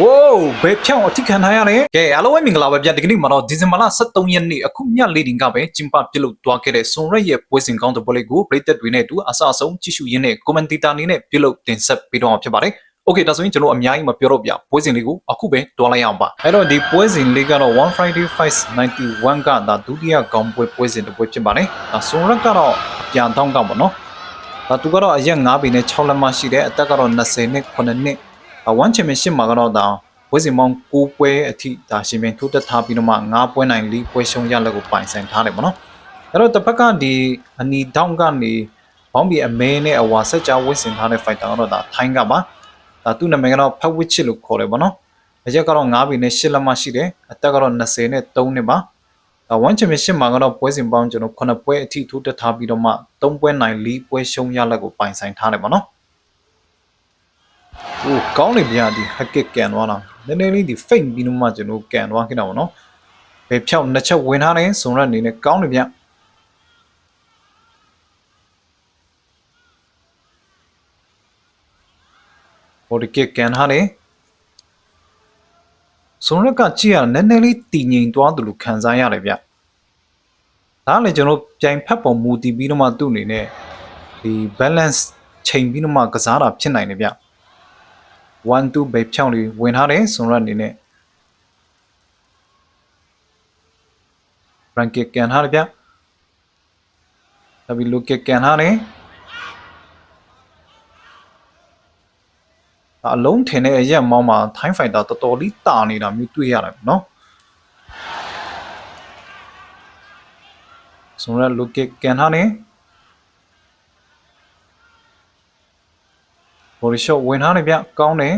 ဝိုးဘယ်ဖြောင်းအထိခံထားရလဲကဲအားလုံးပဲမင်္ဂလာပါဗျဒီကနေ့မှာတော့ဒီဇင်ဘာလ23ရက်နေ့အခုညလေးတင်ကပဲကျင်းပပြုလုပ်သွားခဲ့တဲ့ဆွန်ရက်ရဲ့ပွဲစဉ်ကောင်းတဲ့ပွဲလေးကိုပရိသတ်တွေနဲ့အတူအဆအဆုံးကြည့်ရှုရင်းနဲ့ကွန်မန်တေတာအနေနဲ့ပြုလုပ်တင်ဆက်ပေးတော့မှာဖြစ်ပါတယ်โอเคဒါဆိုရင်ကျွန်တော်အများကြီးမပြောတော့ပြပွဲစဉ်လေးကိုအခုပဲတွားလိုက်အောင်ပါအဲ့တော့ဒီပွဲစဉ်လေးကတော့1 Friday Fight 91ကဒါဒုတိယကောင်းပွဲပွဲစဉ်တစ်ပွဲဖြစ်ပါတယ်ဒါဆွန်ရက်ကတော့အပြန်တောင်းကောင်းပါနော်ဒါသူကတော့အရက်9ပေနဲ့6လက်မရှိတဲ့အသက်ကတော့20နဲ့9နှစ် ဝမ်ချင်ပီယံရှစ်မှာကတော့ဒါပွဲစဉ်ပေါင်း9ပွဲအထိဒါရှင်ပြိုင်ထိုးတက်ထားပြီးတော့မှ9ပွဲနိုင်4ပွဲရှုံးရလက်ကိုပိုင်ဆိုင်ထားတယ်ပေါ့နော်အဲ့တော့တစ်ဖက်ကဒီအနီတောင်းကနေဘောင်းဘီအမဲနဲ့အဝါဆက်ကြားဝစ်စင်ထားတဲ့ fighter ကတော့ဒါထိုင်းကပါဒါသူ့နာမည်ကတော့ဖတ်ဝစ်ချစ်လို့ခေါ်တယ်ပေါ့နော်အရက်ကတော့9ပေနဲ့10လက်မရှိတယ်အသက်ကတော့20နဲ့3နှစ်ပါဒါဝမ်ချင်ပီယံရှစ်မှာကတော့ပွဲစဉ်ပေါင်းကျွန်တော်9ပွဲအထိထိုးတက်ထားပြီးတော့မှ3ပွဲနိုင်4ပွဲရှုံးရလက်ကိုပိုင်ဆိုင်ထားတယ်ပေါ့နော်။ အိုးကောင်းနေဗျာဒီဟက်ကကန်သွားတာ။နည်းနည်းလေးဒီ fake ပြီးတော့မှကျွန်တော်ကန်သွားခဲ့တာပေါ့နော်။ဘယ်ဖြောက်နှစ်ချက်ဝင်ထားတယ်ဆိုတော့အနေနဲ့ကောင်းနေဗျာ။ဟိုဒီကကန်ထားတယ်။ဆိုတော့ကကြည့်ရနည်းနည်းလေးတည်ငြိမ်သွားတယ်လို့ခံစားရတယ်ဗျ။ဒါလည်းကျွန်တော်ပြိုင်ဖက်ပေါ်မူတည်ပြီးတော့မှသူ့အနေနဲ့ဒီ balance ချိန်ပြီးတော့မှကစားတာဖြစ်နိုင်တယ်ဗျ။ 1 2ပဲဖြောင်းလေးဝင်ထားတယ်ဆိုတော့အနေနဲ့ rank ကန်ထားတယ်ဗျ။ဒါပြီး look ကန်ထားတယ်။အလုံးထင်တဲ့အရက်မောင်းမှာ time fighter တော်တော်လေးတာနေတာမျိုးတွေ့ရတယ်နော်။ဆိုတော့ look ကန်ထားတယ်။ body shot ဝင်ထားတယ်ဗျကောင်းတယ်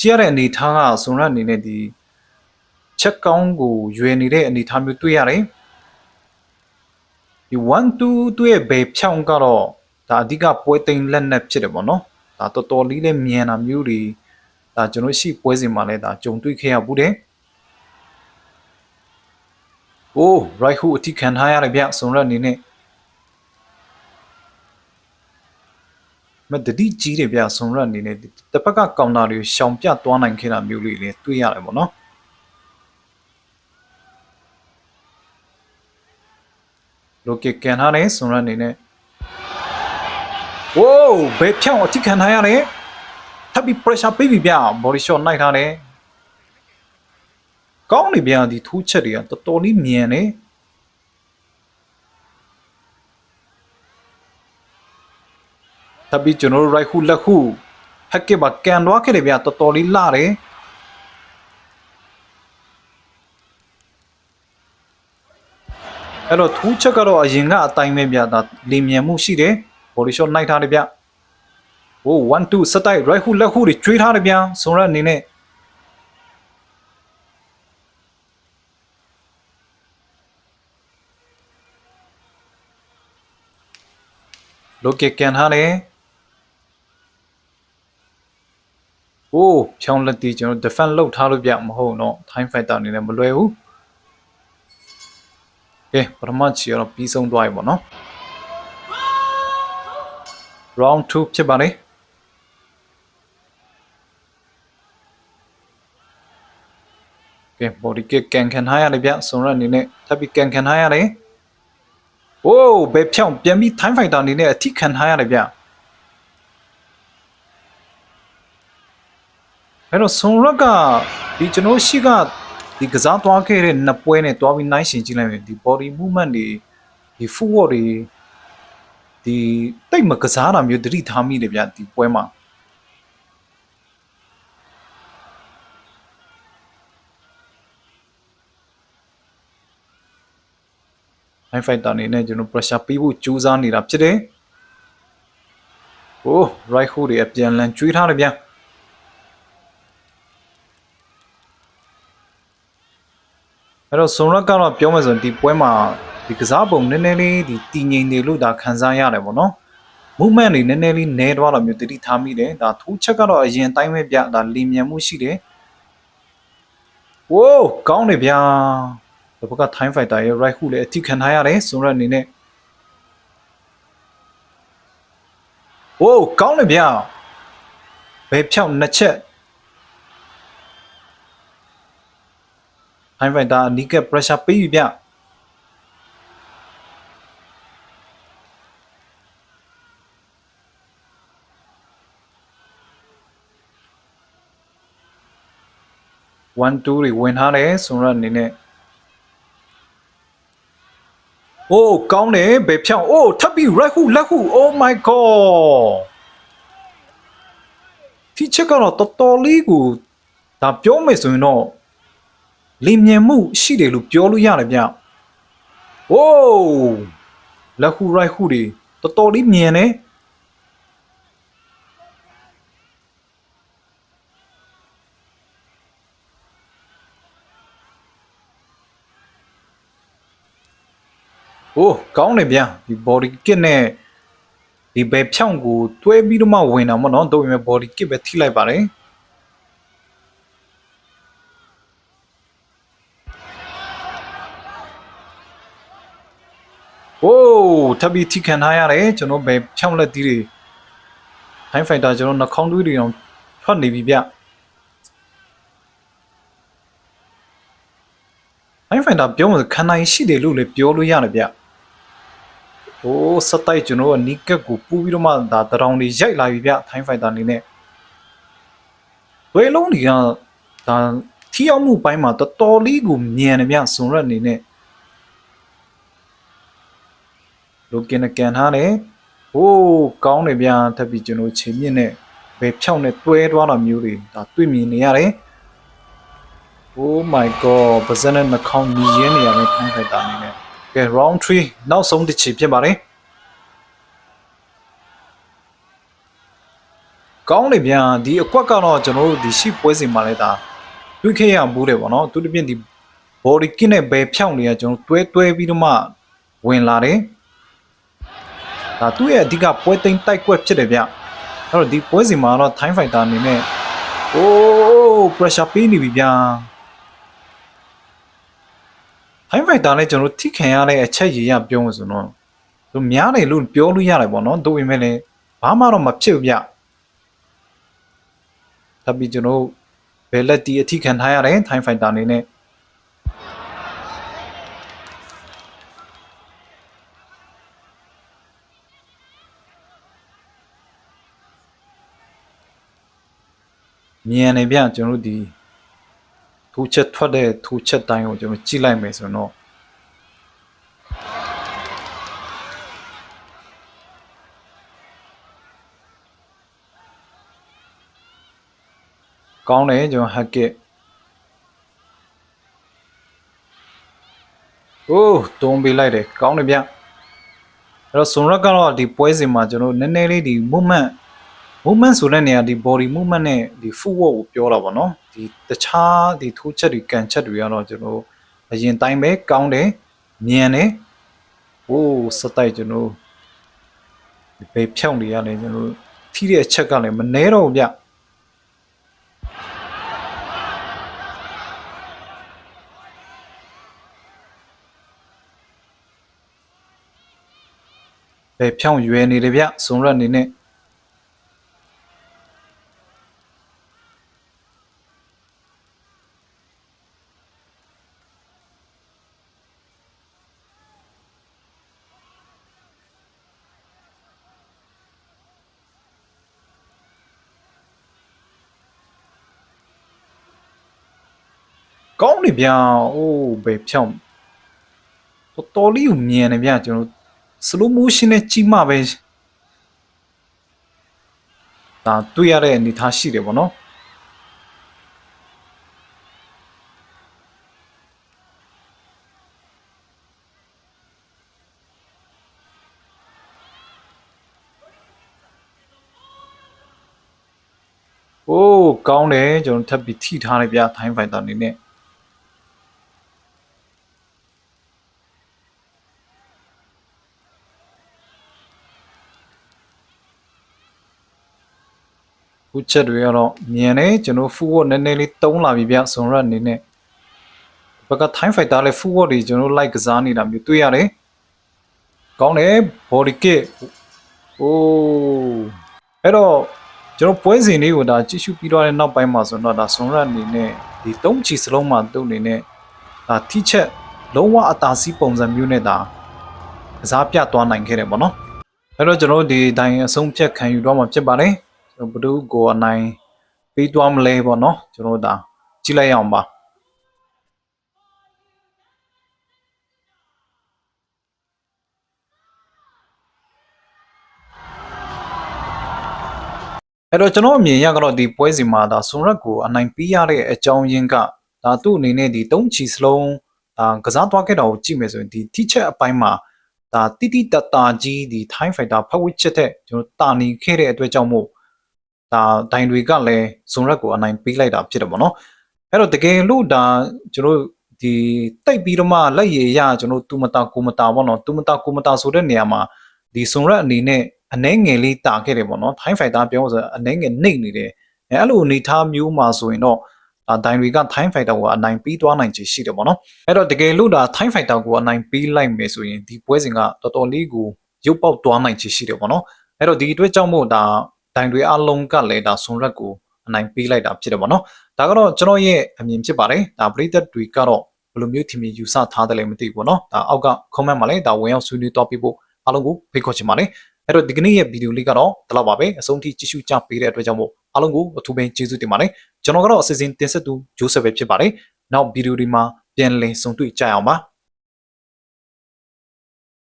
ကြည့်ရတဲ့အနေထားကဇွန်ရအနေနဲ့ဒီချက်ကောင်းကိုရွယ်နေတဲ့အနေထားမျိုးတွေ့ရတယ်ဒီ1 2သူ့ရဲ့ဘယ်ဖြောင်းကတော့ဒါအဓိကပွဲသိမ်းလက်နက်ဖြစ်တယ်ပေါ့နော်ဒါတော်တော်လေးလည်းမြန်တာမျိုးတွေဒါကျွန်တော်ရှိပွဲစဉ်မှာလည်းဒါကြုံတွေ့ခဲ့ရဘူးတယ်။အိုး right hook အထိခံထားရတယ်ဗျဇွန်ရအနေနဲ့ မတတိကြီးတယ်ဗျဆွန်ရက်အနေနဲ့တစ်ဖက်ကကောင်တာတွေရှောင်ပြသွားနိုင်ခဲ့တာမျိုးလေးလည်းတွေ့ရတယ်ပေါ့နော်လိုကကန်ထားတယ်ဆွန်ရက်အနေနဲ့ဝိုးဘယ်ဖြောင်းအထိခံထားရတယ်ထပ်ပြီး pressure ပေးပြီဗျ body shot နိုင်ထားတယ်ကောင်းနေဗျဒီထူးချက်တွေကတော်တော်လေးမြန်နေ ထပ်ပြီးကျွန်တော်တို့ right hook လက်ခုဟက်ကစ်ပါကန်သွားခဲ့တယ်ဗျတော်တော်လေးလာတယ်အဲ့တော့ထူးချက်ကတော့အရင်ကအတိုင်းပဲဗျဒါလင်မြန်မှုရှိတယ် body shot နိုင်ထားတယ်ဗျဟို1 2စတိုက် right hook လက်ခုတွေကျွေးထားတယ်ဗျဆိုတော့အနေနဲ့လောကကန်ထားတယ် အိုးဖြောင်းလက်တီကျွန်တော် defend လောက်ထားလို့ပြမဟုတ်တော့ time fighter အနေနဲ့မလွယ်ဘူးကဲပထမချီတော့ပြီးဆုံးသွားပြီပေါ့နော် round 2ဖြစ်ပါလေကဲ body kick ကန်ခံထားရတယ်ဗျဆွန်ရအနေနဲ့ထပ်ပြီးကန်ခံထားရတယ်အိုးဘယ်ဖြောင်းပြန်ပြီး time fighter အနေနဲ့အထိခံထားရတယ်ဗျ အဲ့တော့ဆွန်ရက်ကဒီကျွန်တော်ရှိကဒီကစားသွားခဲ့တဲ့နှစ်ပွဲနဲ့တွားပြီးနိုင်ရှင်ကြည့်လိုက်ရင်ဒီ body movement တွေဒီ footwork တွေဒီတိတ်မကစားတာမျိုးတတိထားမိတယ်ဗျဒီပွဲမှာဟိုင်ဖိုက်တာအနေနဲ့ကျွန်တော် pressure ပေးဖို့ကြိုးစားနေတာဖြစ်တယ်။ဟို right hook တွေအပြန်လန်ကျွေးထားတယ်ဗျ။ အဲ့တော့ဆွန်ရက်ကတော့ပြောမယ်ဆိုရင်ဒီပွဲမှာဒီကစားပုံနည်းနည်းလေးဒီတည်ငြိမ်နေလို့ဒါခံစားရတယ်ပေါ့နော် movement တွေနည်းနည်းလေးနဲသွားတာမျိုးတတိထားမိတယ်ဒါထူးချက်ကတော့အရင်တိုင်းပဲဗျဒါလင်မြန်မှုရှိတယ်ဝိုးကောင်းတယ်ဗျာဒီဘက်က time fighter ရဲ့ right hook လည်းအထိခံထားရတယ်ဆွန်ရက်အနေနဲ့ဝိုးကောင်းတယ်ဗျာဘယ်ဖြောက်နှစ်ချက် ထိုင်းဖိုင်တာအနီးက pressure ပေးပြီဗျ1 2တွေဝင်ထားတယ်ဆိုတော့အနေနဲ့အိုးကောင်းတယ်ဘယ်ဖြောင်းအိုးထပ်ပြီး right hook left hook oh my god ဒီချက်ကတော့တော်တော်လေးကိုဒါပြောမယ်ဆိုရင်တော့ လင်မြန်မှုရှိတယ်လို့ပြောလို့ရတယ်ဗျ။ဝိုးလက်ခုရိုက်ခုတွေတော်တော်လေးမြန်နေ။အိုးကောင်းတယ်ဗျဒီ body kit နဲ့ဒီဘယ်ဖြောင်းကိုတွဲပြီးတော့မှဝင်တာမဟုတ်နော်တို့ပေမဲ့ body kit ပဲထိလိုက်ပါတယ်။ โอ้ ထပ်ပြီးထိခံထားရတယ်ကျွန်တော်ပဲဖြောင်းလက်သီးတွေထိုင်းဖိုင်တာကျွန်တော်နှာခေါင်းသွေးတွေအောင်ထွက်နေပြီဗျထိုင်းဖိုင်တာပြောမှခန္ဓာရှိတယ်လို့လည်းပြောလို့ရတယ်ဗျโอ้စတိုက်ကျွန်တော်ကနီးကက်ကိုပူးပြီးတော့မှဒါတရောင်တွေရိုက်လာပြီဗျထိုင်းဖိုင်တာအနေနဲ့ဝဲလုံးတွေကဒါထီအောင်မှုပိုင်းမှာတော်တော်လေးကိုမြန်တယ်ဗျဇွန်ရက်အနေနဲ့ လိုကင်နကန်ထားတယ်ဟိုးကောင်းတယ်ဗျာထပ်ပြီးကျွန်တော်ချိန်မြင့်နဲ့ဘယ်ဖြောင်းနဲ့တွဲသွားတာမျိုးတွေဒါတွေ့မြင်နေရတယ် Oh my god ပါဇက်နဲ့နှာခေါင်းညီရင်းနေရမယ်ခိုင်းခိုက်တာနေနဲ့ကဲ round 3နောက်ဆုံးတစ်ချီဖြစ်ပါတယ်ကောင်းတယ်ဗျာဒီအကွက်ကတော့ကျွန်တော်တို့ဒီရှိပွဲစဉ်မှာလဲဒါတွေ့ခဲ့ရဘူးတယ်ဗောနော်သူတစ်ပြင်းဒီ body kit နဲ့ဘယ်ဖြောင်းနေရကျွန်တော်တွဲတွဲပြီးတော့မှဝင်လာတယ် ဒါသူ့ရဲ့အဓိကပွဲသိမ်းတိုက်ကွက်ဖြစ်တယ်ဗျအဲ့တော့ဒီပွဲစီမှာတော့ time fighter အနေနဲ့အိုး pressure ပေးနေပြီဗျာ time fighter နဲ့ကျွန်တော်ထိခံရတဲ့အချက်ရည်ရပြောမှဆိုတော့သူများတယ်လို့ပြောလို့ရတယ်ပေါ့နော်တို့ပေမဲ့လည်းဘာမှတော့မဖြစ်ဘူးဗျထပ်ပြီးကျွန်တော်ဘယ်လက်တီအထိခံထားရတယ် time fighter အနေနဲ့ မြန်နေဗျကျွန်တော်တို့ဒီထူချက်ထွက်တဲ့ထူချက်တိုင်းကိုကျွန်တော်ကြည့်လိုက်မယ်ဆိုတော့ကောင်းတယ်ကျွန်တော်ဟက်ကစ်အိုးတုံးပေးလိုက်တယ်ကောင်းတယ်ဗျအဲ့တော့ဆွန်ရက်ကတော့ဒီပွဲစဉ်မှာကျွန်တော်နည်းနည်းလေးဒီ movement movement ဆိုတဲ့နေရာဒီ body movement နဲ့ဒီ footwork ကိုပြောတာပေါ့နော်ဒီတခြားဒီထိုးချက်တွေကန်ချက်တွေကတော့ကျွန်တော်အရင်တိုင်းပဲကောင်းတယ်မြန်တယ်ဟိုးစတိုက်ကျွန်တော်ဒီဘေးဖြောင်းတွေရတယ်ကျွန်တော်ထိတဲ့အချက်ကလည်းမနှဲတော့ဘူးဗျဘေးဖြောင်းရွယ်နေတယ်ဗျဇုံရက်အနေနဲ့ ကောင်းနေဗျာအိုးဘယ်ဖြောင်းတော်တော်လေးကိုမြင်နေဗျာကျွန်တော် slow motion နဲ့ကြီးမှပဲဒါတွေ့ရတဲ့အနေအထားရှိတယ်ဗောနော်အိုးကောင်းတယ်ကျွန်တော်ထပ်ပြီးထိထားလိုက်ဗျာ time fighter အနေနဲ့ ခုချက်တွေကတော့မြင်နေကျွန်တော် full word နည်းနည်းလေးတုံးလာပြီဗျဇွန်ရက်အနေနဲ့ဘက်က time fighter လည်း full word တွေကျွန်တော် like ကစားနေတာမျိုးတွေ့ရတယ်ကောင်းတယ် body kick အိုးအဲ့တော့ကျွန်တော်ပွဲစဉ်လေးကိုဒါကြည့်ရှုပြီးတော့တဲ့နောက်ပိုင်းမှာဆိုတော့ဒါဇွန်ရက်အနေနဲ့ဒီသုံးချီစလုံးမှာသူ့အနေနဲ့ဒါထိချက်လုံးဝအသာစီးပုံစံမျိုးနဲ့ဒါကစားပြသွားနိုင်ခဲ့တယ်ပေါ့နော်အဲ့တော့ကျွန်တော်တို့ဒီအတိုင်းအဆုံးဖြတ်ခံယူတော့မှာဖြစ်ပါတယ် ကျွန်တော်ဘယ်သူကိုအနိုင်ပေးသွားမလဲပေါ့နော်ကျွန်တော်တို့ဒါကြည့်လိုက်ရအောင်ပါအဲ့တော့ကျွန်တော်အမြင်ရကတော့ဒီပွဲစီမှာဒါဆွန်ရက်ကိုအနိုင်ပေးရတဲ့အကြောင်းရင်းကဒါသူ့အနေနဲ့ဒီတုံးချီစလုံးဒါကစားသွားခဲ့တာကိုကြည့်မယ်ဆိုရင်ဒီထိချက်အပိုင်းမှာဒါတိတိတတာကြီးဒီ Thai Fighter ဖက်ဝစ်ချက်တဲ့ကျွန်တော်တာနေခဲ့တဲ့အတွက်ကြောင့်မို့ ဒါဒိုင်တွေကလည်းဆွန်ရက်ကိုအနိုင်ပေးလိုက်တာဖြစ်တယ်ပေါ့နော်အဲ့တော့တကယ်လို့ဒါကျွန်တော်ဒီတိတ်ပြီးတော့မှလက်ရည်ရကျွန်တော်တူမတာကိုမတာပေါ့နော်တူမတာကိုမတာဆိုတဲ့နေရာမှာဒီဆွန်ရက်အနေနဲ့အနှဲငယ်လေးတာခဲ့တယ်ပေါ့နော် Thai Fighter ပြောဆိုအနှဲငယ်နှိမ့်နေတယ်အဲအဲ့လိုအနေထားမျိုးမှာဆိုရင်တော့ဒါဒိုင်တွေက Thai Fighter ကိုအနိုင်ပြီးသွားနိုင်ချေရှိတယ်ပေါ့နော်အဲ့တော့တကယ်လို့ဒါ Thai Fighter ကိုအနိုင်ပြီးလိုက်မယ်ဆိုရင်ဒီပွဲစဉ်ကတော်တော်လေးကိုရုပ်ပေါက်သွားနိုင်ချေရှိတယ်ပေါ့နော်အဲ့တော့ဒီအတွက်ကြောင့်မို့ဒါ ဒိုင်တွေအလုံးကလည်းဒါဆွန်ရက်ကိုအနိုင်ပေးလိုက်တာဖြစ်တယ်ပေါ့နော်ဒါကတော့ကျွန်တော်ရဲ့အမြင်ဖြစ်ပါတယ်ဒါပရိသတ်တွေကတော့ဘယ်လိုမျိုးထင်မြင်ယူဆထားတယ်လဲမသိဘူးပေါ့နော်ဒါအောက်က comment မှာလည်းဒါဝင်ရောက်ဆွေးနွေးတော့ပြဖို့အားလုံးကိုဖိတ်ခေါ်ချင်ပါတယ်အဲ့တော့ဒီကနေ့ရဲ့ဗီဒီယိုလေးကတော့ဒီလောက်ပါပဲအဆုံးထိကြည့်ရှုကြပေးတဲ့အတွက်ကြောင့်မို့အားလုံးကိုအထူးပဲကျေးဇူးတင်ပါတယ်ကျွန်တော်ကတော့အစီအစဉ်တင်ဆက်သူဂျိုးဆက်ပဲဖြစ်ပါတယ်နောက်ဗီဒီယိုဒီမှာပြန်လည်ဆုံတွေ့ကြရအောင်ပါ